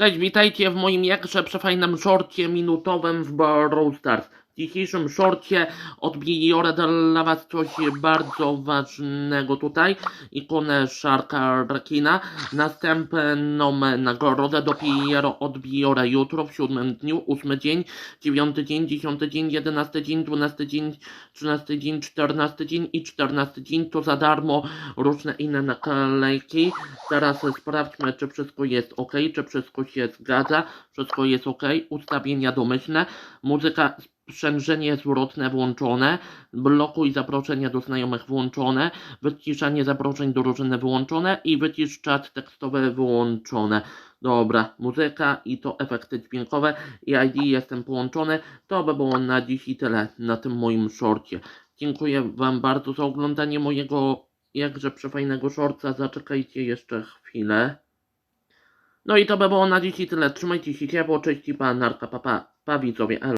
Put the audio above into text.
Cześć, witajcie w moim jakże przefajnym shorcie minutowym w Brawl Stars. Dzisiejszym shorcie odbiorę dla was coś bardzo ważnego tutaj. Ikonę Sharka Rekina. Następną nagrodę dopiero odbiorę jutro w siódmym dniu, ósmy dzień, dziewiąty dzień, dziesiąty dzień, jedenasty dzień, dwunasty dzień, trzynasty dzień, czternasty dzień i czternasty dzień. To za darmo różne inne naklejki. Teraz sprawdźmy, czy wszystko jest ok, czy wszystko się zgadza. Wszystko jest ok. Ustawienia domyślne. Muzyka, sprzężenie zwrotne włączone. Blokuj zaproszenia do znajomych włączone. Wyciszanie zaproszeń do drużyny wyłączone. I wycisz czat tekstowy wyłączone. Dobra, muzyka i to efekty dźwiękowe i ID jestem połączony. To by było na dziś i tyle na tym moim shorcie. Dziękuję Wam bardzo za oglądanie mojego jakże przefajnego shorta. Zaczekajcie jeszcze chwilę. No i to by było na dziś i tyle. Trzymajcie się ciepło, cześć i pa, narka, pa, pa, pa widzowie, elo.